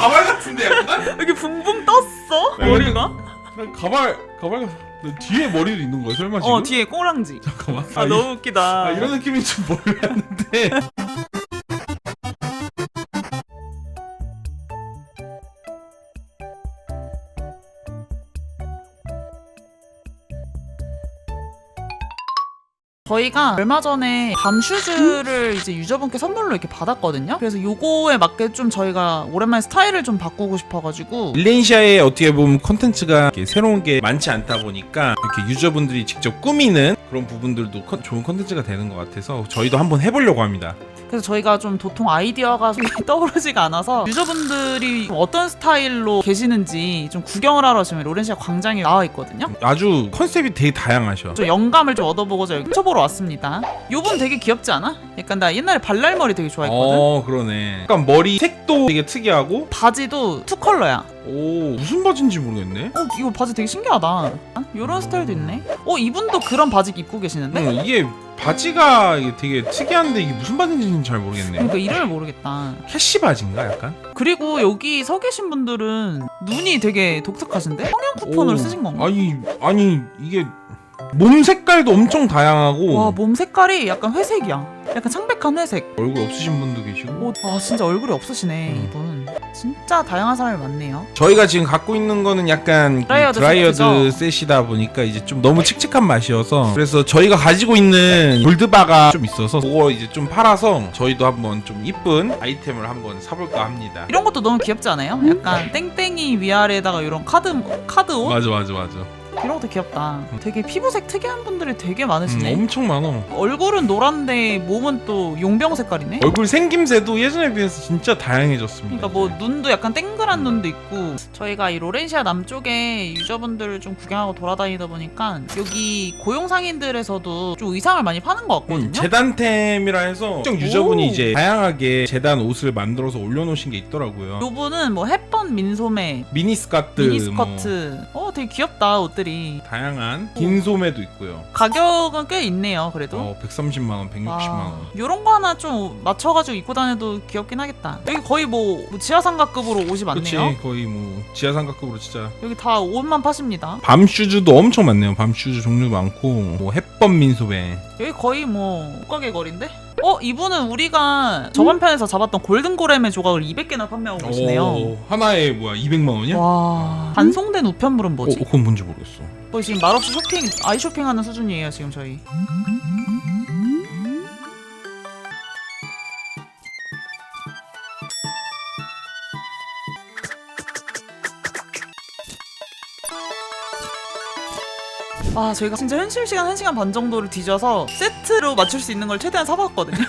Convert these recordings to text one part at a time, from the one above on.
가발 같은데 약간? 여기 붕붕 떴어 네, 머리가? 난 가발 가발 같- 나 뒤에 머리도 있는 거야 설마 지금? 어 뒤에 꼬랑지. 잠깐만. 아 이- 너무 웃기다. 아, 이런 느낌인 줄 몰랐는데. 저희가 얼마 전에 밤 슈즈를 이제 유저분께 선물로 이렇게 받았거든요. 그래서 요거에 맞게 좀 저희가 오랜만에 스타일을 좀 바꾸고 싶어가지고 일레인시아에 어떻게 보면 컨텐츠가 이렇게 새로운 게 많지 않다 보니까 이렇게 유저분들이 직접 꾸미는 그런 부분들도 컨- 좋은 컨텐츠가 되는 것 같아서 저희도 한번 해보려고 합니다. 그래서 저희가 좀 도통 아이디어가 떠오르지가 않아서 유저분들이 좀 어떤 스타일로 계시는지 좀 구경을 하러 지금 로렌시아 광장에 나와 있거든요. 아주 컨셉이 되게 다양하셔. 좀 영감을 좀 얻어보고자 여기 쳐보러 왔습니다. 요분 되게 귀엽지 않아? 약간 나 옛날에 발랄머리 되게 좋아했거든. 어 그러네. 약간 머리 색도 되게 특이하고 바지도 투 컬러야. 오 무슨 바지인지 모르겠네. 어 이거 바지 되게 신기하다. 요런 스타일도 있네. 어 이분도 그런 바지 입고 계시는데? 응, 이게 바지가 되게 특이한데 이게 무슨 바지인지는 잘 모르겠네. 그러니까 이름을 모르겠다. 캐시 바지인가 약간? 그리고 여기 서 계신 분들은 눈이 되게 독특하신데? 성형 쿠폰으로 오, 쓰신 건가? 아니 아니 이게 몸 색깔도 엄청 다양하고 와 몸 색깔이 약간 회색이야. 약간 창백한 회색. 얼굴 없으신 분도 계시고 오, 아 진짜 얼굴이 없으시네 음. 이분. 진짜 다양한 사람이 많네요. 저희가 지금 갖고 있는 거는 약간 이 드라이어드 드라이어드 세트죠? 셋이다 보니까 이제 좀 너무 칙칙한 맛이어서 그래서 저희가 가지고 있는 골드바가 좀 있어서 그거 이제 좀 팔아서 저희도 한번 좀 이쁜 아이템을 한번 사볼까 합니다. 이런 것도 너무 귀엽지 않아요? 약간 땡땡이 위아래에다가 이런 카드 카드 옷 맞아 맞아 맞아. 이런 것도 귀엽다. 되게 피부색 특이한 분들이 되게 음, 많으시네. 엄청 많아. 얼굴은 노란데 몸은 또 용병 색깔이네. 얼굴 생김새도 예전에 비해서 진짜 다양해졌습니다. 그러니까 뭐 눈도 약간 땡그란 눈도 있고 저희가 이 로렌시아 남쪽에 유저분들을 좀 구경하고 돌아다니다 보니까 여기 고용 상인들에서도 좀 의상을 많이 파는 것 같거든요. 음, 재단템이라 해서 특정 유저분이 오. 이제 다양하게 재단 옷을 만들어서 올려놓으신 게 있더라고요. 요분은 뭐 햇번 민소매, 미니 스커트, 미니스커트. 어 되게 귀엽다 옷들이. 뭐 다양한 긴 소매도 있고요. 가격은 꽤 있네요. 그래도. 어, 130만 원, 160만 원. 요런 거 하나 좀 맞춰가지고 입고 다녀도 귀엽긴 하겠다. 여기 거의 뭐, 뭐 지하상가급으로 옷이 그렇지 많네요. 거의 뭐 지하상가급으로 진짜 여기 다 옷만 파십니다. 밤 슈즈도 엄청 많네요. 밤 슈즈 종류도 많고 뭐 햇번 민소매. 여기 거의 뭐 옷가게 거리인데? 어 이분은 우리가 저번 편에서 잡았던 골든 고렘의 조각을 200개나 판매하고 계시네요. 오, 하나에 뭐야 200만 원이야? 와 반송된 우편물은 어, 뭐지? 그건 뭔지 모르겠어. 거의 지금 말없이 쇼핑 아이 쇼핑하는 수준이에요 지금 저희. 아 저희가 진짜 현실 시간 1시간 반 정도를 뒤져서 세트로 맞출 수 있는 걸 최대한 사봤거든요.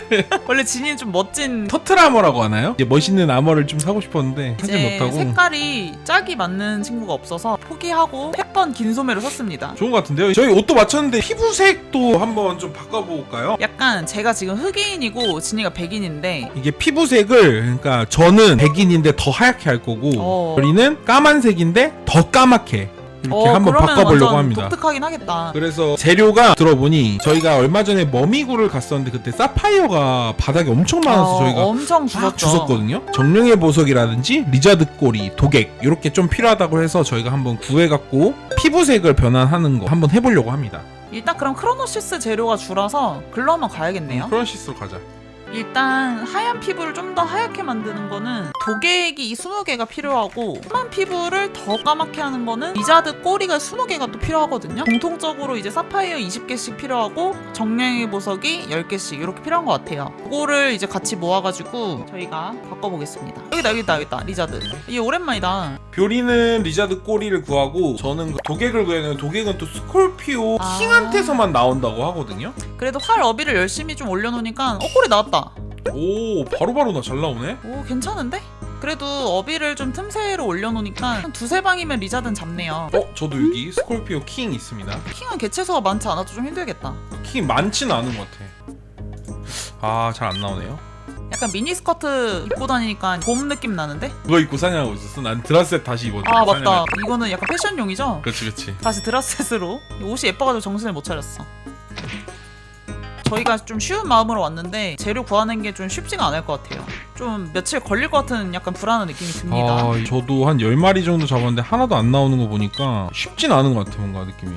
원래 진이는 좀 멋진 터틀 아머라고 하나요? 이제 멋있는 아머를 좀 사고 싶었는데 사지 이제 못하고 색깔이 짝이 맞는 친구가 없어서 포기하고 햇번 긴 소매로 샀습니다. 좋은 것 같은데요. 저희 옷도 맞췄는데 피부색도 한번 좀 바꿔볼까요? 약간 제가 지금 흑인이고 진이가 백인인데 이게 피부색을 그러니까 저는 백인인데 더 하얗게 할 거고 어. 저리는 까만색인데 더 까맣게 이렇게 어, 한번 그러면 바꿔보려고 완전 합니다. 독특하긴 하겠다. 그래서 재료가 들어보니 저희가 얼마 전에 머미구를 갔었는데 그때 사파이어가 바닥에 엄청 많아서 어, 저희가 엄청 막 주셨죠. 주웠거든요. 정령의 보석이라든지 리자드 꼬리, 도객 이렇게 좀 필요하다고 해서 저희가 한번 구해갖고 피부색을 변환하는 거 한번 해보려고 합니다. 일단 그럼 크로노시스 재료가 줄어서 글로 한번 가야겠네요. 프란시스로 가자. 일단 하얀 피부를 좀 더 하얗게 만드는 거는 도객이 20개가 필요하고 까만 피부를 더 까맣게 하는 거는 리자드 꼬리가 20개가 또 필요하거든요. 공통적으로 이제 사파이어 20개씩 필요하고 정령의 보석이 10개씩 이렇게 필요한 것 같아요. 그거를 이제 같이 모아가지고 저희가 바꿔보겠습니다. 여기다 여기다 여기다 리자드. 이게 오랜만이다. 뷰리는 리자드 꼬리를 구하고 저는 그 도객을 구해는 도객은 또 스콜피오 아. 킹한테서만 나온다고 하거든요. 그래도 활 어비를 열심히 좀 올려놓으니까 어 꼬리 나왔다. 오 바로바로 나 잘 나오네. 오 괜찮은데? 그래도 어비를 좀 틈새로 올려놓으니까 한 두세 방이면 리자드는 잡네요. 어 저도 여기 스콜피오 킹 있습니다. 킹은 개체수가 많지 않아서 좀 힘들겠다. 킹 많지는 않은 것 같아. 아 잘 안 나오네요. 약간 미니 스커트 입고 다니니까 봄 느낌 나는데? 그거 입고 사냥하고 있었어. 난 드라셋 다시 입었는데. 아 맞다. 사냥할 때. 이거는 약간 패션용이죠? 그렇지 그렇지. 다시 드라셋으로 옷이 예뻐가지고 정신을 못 차렸어. 저희가 좀 쉬운 마음으로 왔는데 재료 구하는 게 좀 쉽지가 않을 것 같아요. 좀 며칠 걸릴 것 같은 약간 불안한 느낌이 듭니다. 아, 저도 한 10마리 정도 잡았는데 하나도 안 나오는 거 보니까 쉽진 않은 것 같아 뭔가 느낌이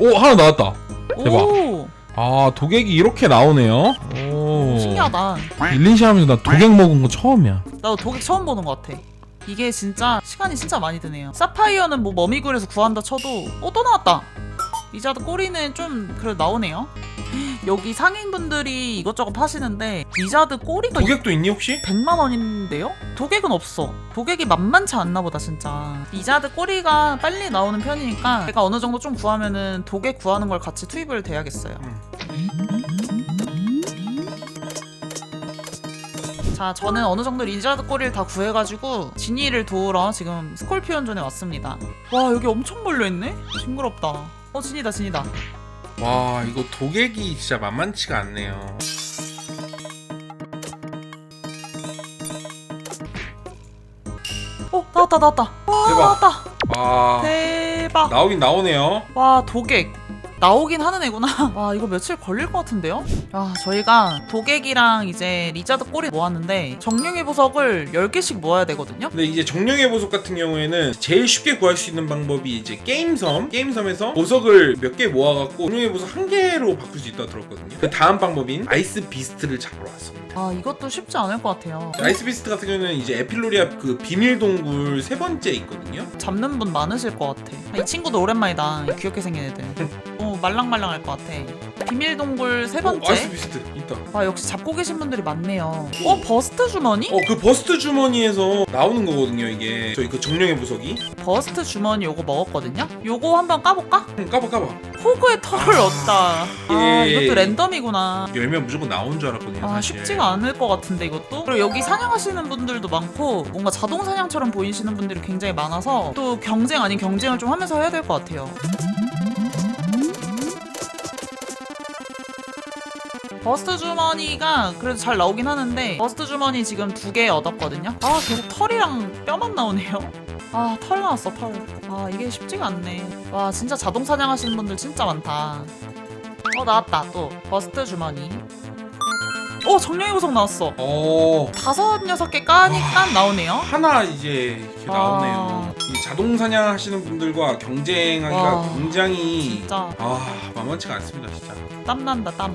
오 하나 나왔다 대박. 오, 아 도객이 이렇게 나오네요 오 신기하다. 일린시 하면서 나 도객 먹은 거 처음이야 나도 독일 처음 보는 것 같아. 이게 진짜 시간이 진짜 많이 드네요. 사파이어는 뭐 머미굴에서 구한다 쳐도 어 또 나왔다. 리자드 꼬리는 좀 그래 나오네요. 여기 상인분들이 이것저것 파시는데 리자드 꼬리가 도객도 있니 혹시? 100만 원인데요? 도객은 없어. 도객이 만만치 않나 보다 진짜. 리자드 꼬리가 빨리 나오는 편이니까 제가 어느 정도 좀 구하면은 도객 구하는 걸 같이 투입을 돼야겠어요. 자, 저는 어느 정도 리자드 꼬리를 다 구해가지고 지니를 도우러 지금 스콜피온 존에 왔습니다. 와 여기 엄청 몰려있네? 징그럽다. 어 진이다 진이다. 와 이거 도객이 진짜 만만치가 않네요 어 나왔다 나왔다. 와 대박. 나왔다. 와 대박. 나오긴 나오네요 와 도객 나오긴 하는 애구나 와 이거 며칠 걸릴 것 같은데요? 아 저희가 도객이랑 이제 리자드 꼬리 모았는데 정령의 보석을 10개씩 모아야 되거든요? 근데 이제 정령의 보석 같은 경우에는 제일 쉽게 구할 수 있는 방법이 이제 게임섬 게임섬에서 보석을 몇 개 모아갖고 정령의 보석 한 개로 바꿀 수 있다고 들었거든요. 그 다음 방법인 아이스 비스트를 잡으러 왔습니다. 아 이것도 쉽지 않을 것 같아요. 아이스 비스트 같은 경우는 이제 에필로리아 그 비밀 동굴 세 번째 있거든요. 잡는 분 많으실 것 같아. 아, 이 친구도 오랜만이다. 이 귀엽게 생긴 애들. 어 말랑말랑할 것 같아. 비밀 동굴 세 어, 아이스 번째 비스트 있다. 아 역시 잡고 계신 분들이 많네요. 어 버스트 주머니? 어 그 버스트 주머니에서 나오는 거거든요 이게. 저희 그 정령의 보석이. 버스트 주머니 요거 먹었거든요? 요거 한번 까볼까? 응, 까봐 까봐. 호그의 털을 얻다. 아 예. 이것도 랜덤이구나. 열면 무조건 나온 줄 알았거든요 아 사실. 쉽지가 않을 것 같은데 이것도? 그리고 여기 사냥하시는 분들도 많고 뭔가 자동 사냥처럼 보이시는 분들이 굉장히 많아서 또 경쟁 아닌 경쟁을 좀 하면서 해야 될 것 같아요 버스트 주머니가 그래도 잘 나오긴 하는데 버스트 주머니 지금 두 개 얻었거든요 아 계속 털이랑 뼈만 나오네요 아 털 나왔어 털 아 이게 쉽지가 않네 와 진짜 자동 사냥하시는 분들 진짜 많다 어 나왔다 또 버스트 주머니 어 정령의 보석 나왔어 어 다섯 여섯 개 까니까 나오네요. 하나 이제 이렇게 아. 나오네요. 이 자동 사냥 하시는 분들과 경쟁하기가 와, 굉장히 진짜 아 만만치가 않습니다 진짜. 땀 난다 땀.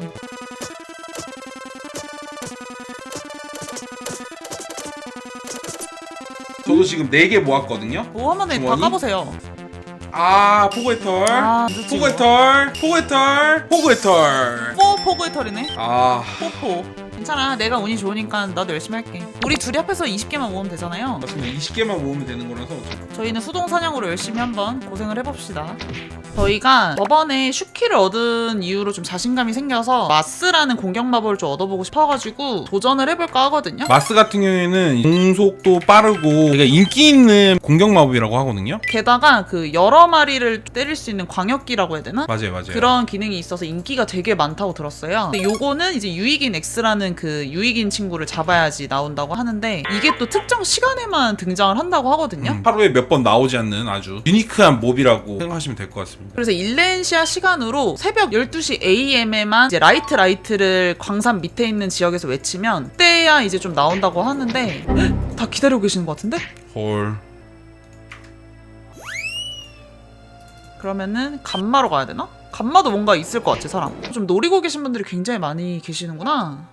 저도 지금 네개 모았거든요. 오 한번 다 주머니? 까보세요. 아 포고의 털, 아 뭐. 털, 포고의 털, 포고의 털. 포 포구의 털이네. 아 포포. 괜찮아. 내가 운이 좋으니까 나도 열심히 할게. 우리 둘이 합해서 20개만 모으면 되잖아요. 맞습니다. 20개만 모으면 되는 거라서 저희는 수동 사냥으로 열심히 한번 고생을 해봅시다. 저희가 저번에 슈키를 얻은 이후로 좀 자신감이 생겨서 마스라는 공격 마법을 좀 얻어보고 싶어가지고 도전을 해볼까 하거든요. 마스 같은 경우에는 공속도 빠르고 되게 인기 있는 공격 마법이라고 하거든요. 게다가 그 여러 마리를 때릴 수 있는 광역기라고 해야 되나? 맞아요, 맞아요. 그런 기능이 있어서 인기가 되게 많다고 들었어요. 근데 요거는 이제 유익인 X라는 그 유익인 친구를 잡아야지 나온다고 하는데 이게 또 특정 시간에만 등장을 한다고 하거든요. 음, 하루에 몇 번 나오지 않는 아주 유니크한 몹이라고 생각하시면 될 것 같습니다. 그래서 일렌시아 시간으로 새벽 12시 AM에만 이제 라이트 라이트를 광산 밑에 있는 지역에서 외치면 그때야 이제 좀 나온다고 하는데 헉, 다 기다리고 계시는 것 같은데? 헐. 그러면은 감마로 가야 되나? 감마도 뭔가 있을 것 같아 사람. 좀 노리고 계신 분들이 굉장히 많이 계시는구나.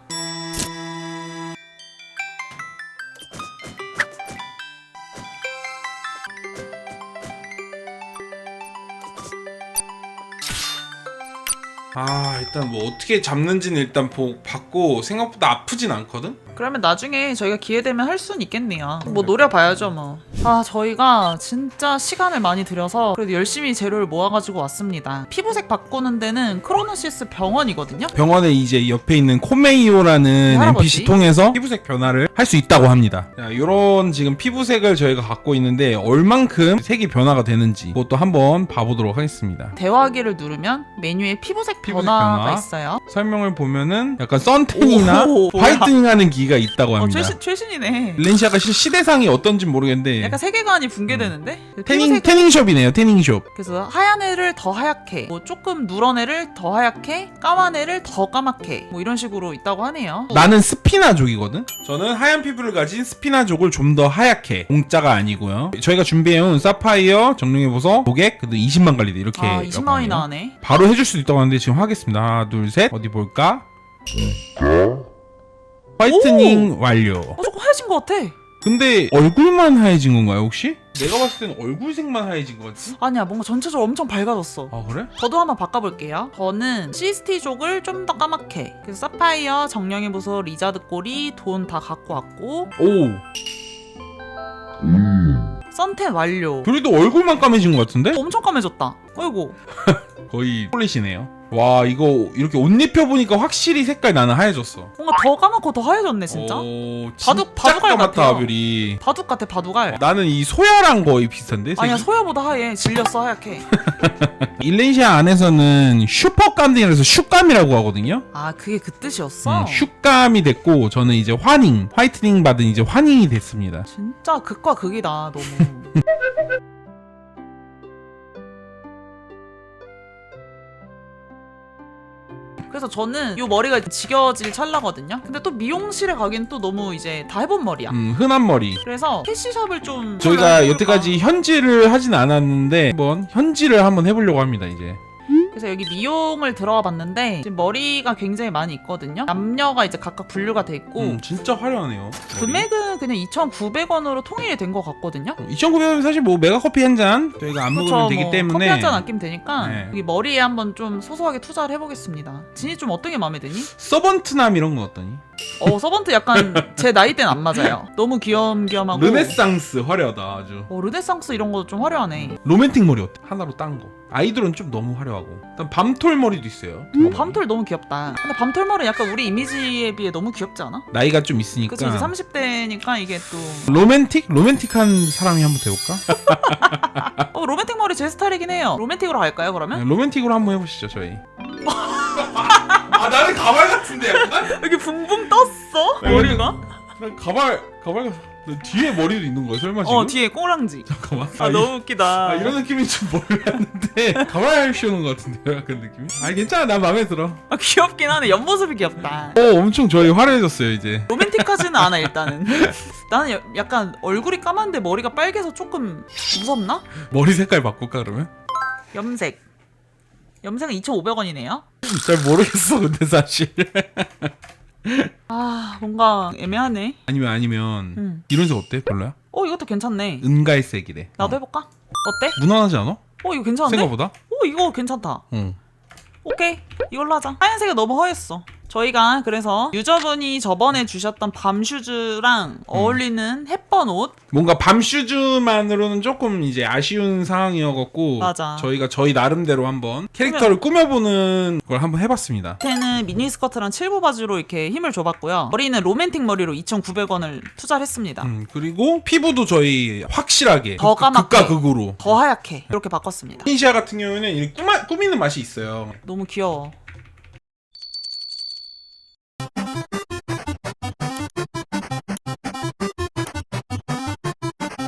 아 일단 뭐 어떻게 잡는지는 일단 보, 봤고 생각보다 아프진 않거든? 그러면 나중에 저희가 기회 되면 할 수는 있겠네요. 뭐 노려봐야죠 뭐. 아 저희가 진짜 시간을 많이 들여서 그래도 열심히 재료를 모아가지고 왔습니다. 피부색 바꾸는 데는 크로노시스 병원이거든요. 병원에 이제 옆에 있는 코메이오라는 할아버지? NPC 통해서 피부색 변화를 할 수 있다고 합니다. 이런 지금 피부색을 저희가 갖고 있는데 얼만큼 색이 변화가 되는지 그것도 한번 봐보도록 하겠습니다. 대화기를 누르면 메뉴에 피부색 피부색 변화가 변화. 있어요. 설명을 보면은 약간 오, 뭐야. 화이트닝하는 기가 있다고 어, 합니다. 최신, 최신이네. 렌시아가 실 시대상이 어떤지 모르겠는데 약간 세계관이 붕괴되는데? 음. 태닝 피부색- 태닝숍이네요. 태닝숍. 그래서 하얀 애를 더 하얗게, 뭐 조금 누런 애를 더 하얗게, 까만 애를 더 까맣게, 뭐 이런 식으로 있다고 하네요. 나는 스피나족이거든. 저는 하얀 피부를 가진 스피나족을 좀 더 하얗게 공짜가 아니고요. 저희가 준비해온 사파이어, 정령의 보석, 고객, 그래도 20만 갈리드 이렇게. 아, 20만 원이 나네. 바로 해줄 수도 있다고 하는데 지금 하겠습니다. 하나, 둘, 셋. 어디 볼까? 화이트닝 완료. 어, 조금 하얘진 것 같아. 근데 얼굴만 하얘진 건가요 혹시? 내가 봤을 때는 얼굴색만 하얘진 것 같지? 아니야, 뭔가 전체적으로 엄청 밝아졌어. 아 그래? 저도 한번 바꿔볼게요. 저는 CST족을 좀 더 까맣게. 그래서 사파이어, 정령의 보석, 리자드 꼬리, 돈 다 갖고 왔고, 오 선텐 완료. 그래도 얼굴만 까매진 것 같은데? 엄청 까매졌다. 어이구. 거의 폴리시네요. 와 이거 이렇게 옷 입혀 보니까 확실히 색깔 나는 하얘졌어. 뭔가 더 까맣고 더 하얘졌네, 진짜. 오, 바둑- 바둑알 같아요. 아별이. 바둑 같아, 바둑알. 나는 이 소야랑 거의 비슷한데? 색이? 아니야, 소야보다 하얘. 질렸어, 하얗게. 일렌시아 안에서는 슈퍼감이라서 슈감이라고 하거든요. 아, 그게 그 뜻이었어? 음, 슈감이 됐고 저는 이제 환잉, 화이트닝 받은 이제 환잉이 됐습니다. 진짜 극과 극이다, 너무. 그래서 저는 이 머리가 지겨질 찰나거든요. 근데 또 미용실에 가기엔 또 너무 이제 다 해본 머리야. 음, 흔한 머리. 그래서 캐시샵을 좀 저희가. 여태까지 현질을 하진 않았는데 한번 현질을 한번 해보려고 합니다 이제. 그래서 여기 미용을 들어가 봤는데 지금 머리가 굉장히 많이 있거든요. 남녀가 이제 각각 분류가 돼 있고 음, 진짜 화려하네요. 금액은 그냥 2,900원으로 통일이 된 것 같거든요. 2,900원 사실 뭐 메가 커피 한 잔 저희가 안 먹으면 그쵸, 되기 뭐 때문에 커피 한 잔 아끼면 되니까 네. 여기 머리에 한번 좀 소소하게 투자를 해보겠습니다. 진이 좀 어떤 게 마음에 드니? 서번트남 이런 거 어떠니? 어 서번트 약간 제 나이 때는 안 맞아요. 너무 귀염귀염하고 르네상스 화려하다 아주. 어, 르네상스 이런 거좀 화려하네. 로맨틱 머리 어때? 하나로 딴 거. 아이돌은 좀 너무 화려하고. 일단 밤톨 머리도 있어요. 어, 밤톨 너무 귀엽다. 근데 밤톨머리 약간 우리 이미지에 비해 너무 귀엽지 않아? 나이가 좀 있으니까. 그치 이제 30대니까 이게 또 로맨틱? 로맨틱한 사람이 한번 돼볼까? 어, 로맨틱 머리 제 스타일이긴 해요. 로맨틱으로 갈까요 네, 그러면? 로맨틱으로 한번 해보시죠 저희. 아 나는 가발 같은데 약간? 여기 붕붕 떴어 네, 머리가? 난 가발 가발 같. 너 뒤에 머리도 있는 거야 설마 지금? 어 뒤에 꼬랑지. 잠깐만. 아 이- 너무 웃기다. 아 이런 느낌인 줄 몰랐는데 가발 씌우는 것 같은데요 약간 느낌이? 아 괜찮아 나 마음에 들어 아, 귀엽긴 하네. 옆모습이 귀엽다. 어 엄청 저희 화려해졌어요 이제 로맨틱하지는 않아 일단은. 나는 야- 약간 얼굴이 까만데 머리가 빨개서 조금 무섭나? 머리 색깔 바꿀까 그러면? 염색. 염색은 2,500원이네요. 잘 모르겠어 근데 사실 아 뭔가 애매하네. 아니면 아니면 음. 이런 색 어때? 별로야? 어 이것도 괜찮네. 은갈색이래 나도 어. 해볼까? 어때? 무난하지 않아? 어 이거 괜찮은데? 생각보다? 어 이거 괜찮다. 응 오케이 이걸로 하자. 하얀색이 너무 허했어. 저희가 그래서 유저분이 저번에 주셨던 밤 슈즈랑 어울리는 햇번 옷 뭔가 밤 슈즈만으로는 조금 이제 아쉬운 상황이어갖고 맞아. 저희가 저희 나름대로 한번 캐릭터를 꾸며보는 걸 한번 해봤습니다 밑에는 미니스커트랑 칠부 바지로 이렇게 힘을 줘봤고요. 머리는 로맨틱 머리로 2,900원을 투자를 했습니다. 음, 그리고 피부도 저희 확실하게 더 극- 까맣게. 극과 극으로 더 하얗게 이렇게 바꿨습니다. 인시아 같은 경우에는 이렇게 꾸마, 꾸미는 맛이 있어요 너무 귀여워.